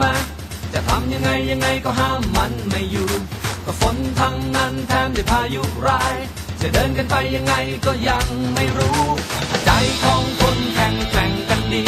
มาจะทำยังไงยังไงก็ห้ามมันไม่อยู่ ก็ฝนทั้งนั้นแถมได้พายุร้าย จะเดินกันไปยังไงก็ยังไม่รู้ ใจของคนแข่งแข่งกันดี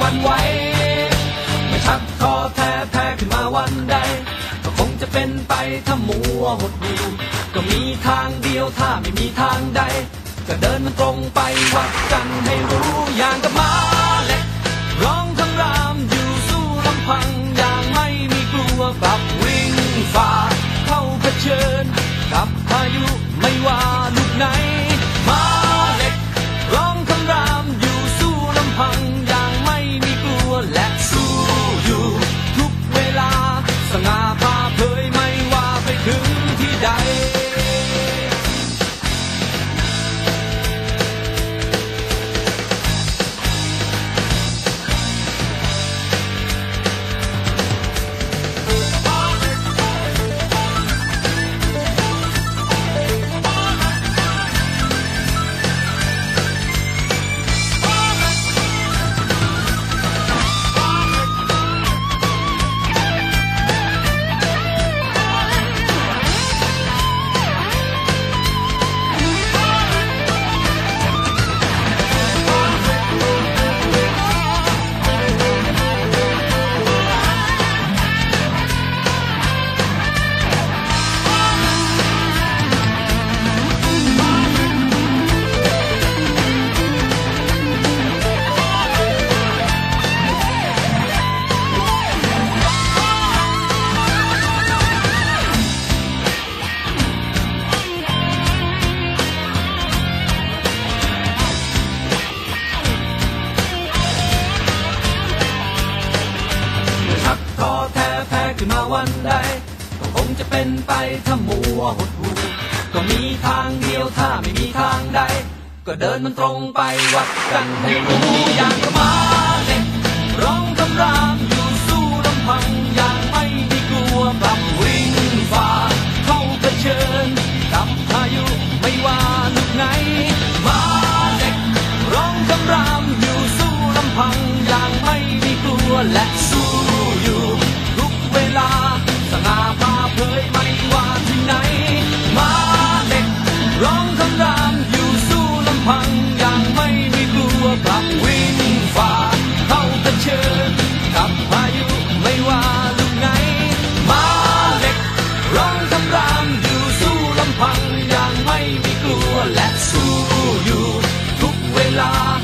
วันไหวไม่ชักคอแท้แท้ขึ้นมาวันใด ก็คงจะเป็นไปถ้ามัวหดหูก็มีทางเดียวถ้าไม่มีทางใด ก็เดินมันตรงไปวัด ที่ ขึ้นมาวันใด ก็คงจะเป็นไปถ้ามัวหดหูก็มีทางเดียวถ้าไม่มีทางใด ก็เดินมันตรงไปวัดกันให้รู้อย่างกับม้าเล็กร้องคำราม star.